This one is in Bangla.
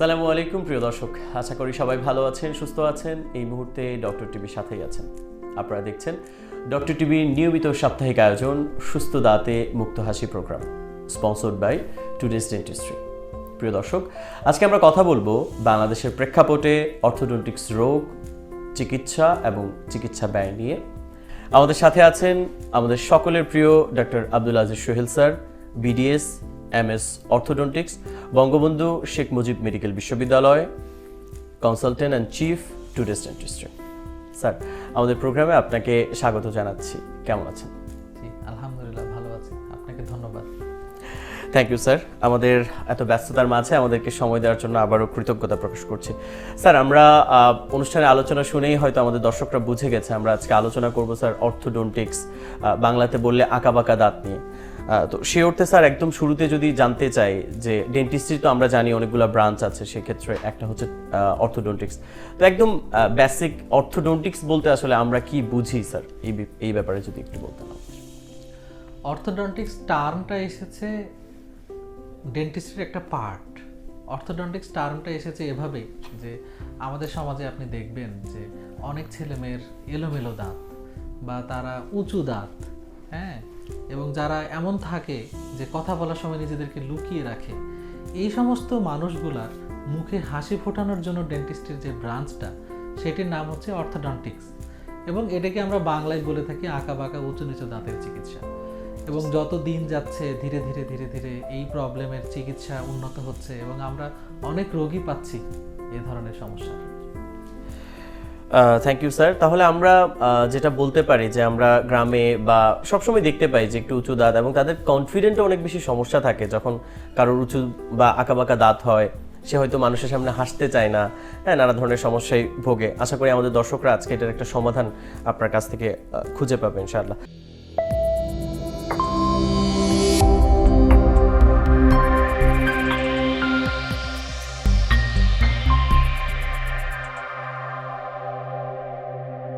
সালামু আলাইকুম, প্রিয় দর্শক। আশা করি সবাই ভালো আছেন, সুস্থ আছেন। এই মুহূর্তে ডক্টর টিভির সাথেই আছেন। আপনারা দেখছেন ডক্টর টিভির নিয়মিত সাপ্তাহিক আয়োজন, সুস্থ দাঁতে মুক্ত হাসি programme sponsored by Today's Dentistry প্রিয় দর্শক, আজকে আমরা কথা বলব বাংলাদেশের প্রেক্ষাপটে অর্থোডন্টিক্স রোগ, চিকিৎসা এবং চিকিৎসা ব্যয় নিয়ে। আমাদের সাথে আছেন আমাদের সকলের প্রিয় doctor Abdul Aziz Sohel sir BDS M S orthodontics Bangabandhu Sheikh Mujib medical বিশ্ববিদ্যালয় consultant and chief Today's Dentistry sir আমাদের প্রোগ্রামে আপনাকে স্বাগত জানাচ্ছি। কেমন আছেন? আলহামদুলিল্লাহ ভালো আছি। আপনাকে ধন্যবাদ। থ্যাংক ইউ স্যার আমাদের এত ব্যস্ততার মাঝে আমাদেরকে সময় দেওয়ার জন্য আবারও কৃতজ্ঞতা প্রকাশ করছি। স্যার আমরা অনুষ্ঠানে আলোচনা শুনেই হয়তো আমাদের দর্শকরা বুঝে গেছে আমরা আজকে আলোচনা করব স্যার অর্থোডন্টিক্স বাংলাতে বললে আঁকাবাঁকা দাঁত নিয়ে। তো সে অর্থে স্যার একদম শুরুতে যদি জানতে চাই যে ডেন্টিস্ট্রি তো আমরা জানি অনেকগুলো ব্রাঞ্চ আছে, সেক্ষেত্রে একটা হচ্ছে অর্থোডন্টিক্স তো একদম বেসিক অর্থোডন্টিক্স বলতে আসলে আমরা কি বুঝি স্যার? এই এই ব্যাপারে যদি একটু বলতে আমাদের। অর্থোডন্টিক্স টার্মটা এসেছে ডেন্টিস্ট্রির একটা পার্ট অর্থোডন্টিক্স টার্মটা এসেছে এভাবে যে আমাদের সমাজে আপনি দেখবেন যে অনেক ছেলেমেয়ের এলোমেলো দাঁত বা তারা উঁচু দাঁত হ্যাঁ? এবং যারা এমন থাকে যে কথা বলার সময় নিজেদেরকে লুকিয়ে রাখে, এই সমস্ত মানুষগুলার মুখে হাসি ফোটানোর জন্য ডেন্টিস্টের যে ব্রাঞ্চটা সেটির নাম হচ্ছে অর্থোডন্টিক্স এবং এটাকে আমরা বাংলায় বলে থাকি আঁকা বাঁকা উঁচু নিচু দাঁতের চিকিৎসা। এবং যত দিন যাচ্ছে, ধীরে ধীরে ধীরে ধীরে এই প্রবলেমের চিকিৎসা উন্নত হচ্ছে এবং আমরা অনেক রোগী পাচ্ছি এ ধরনের সমস্যা থ্যাংক ইউ স্যার তাহলে আমরা যেটা বলতে পারি যে আমরা গ্রামে বা সবসময় দেখতে পাই যে একটু উঁচু দাঁত এবং তাদের কনফিডেন্টও অনেক বেশি সমস্যা থাকে যখন কারোর উঁচু বা আঁকাবাঁকা দাঁত হয়, সে হয়তো মানুষের সামনে হাসতে চায় না হ্যাঁ নানা ধরনের সমস্যায় ভোগে। আশা করি আমাদের দর্শকরা আজকে এটার একটা সমাধান আপনার কাছ থেকে খুঁজে পাবে, ইনশাআল্লাহ।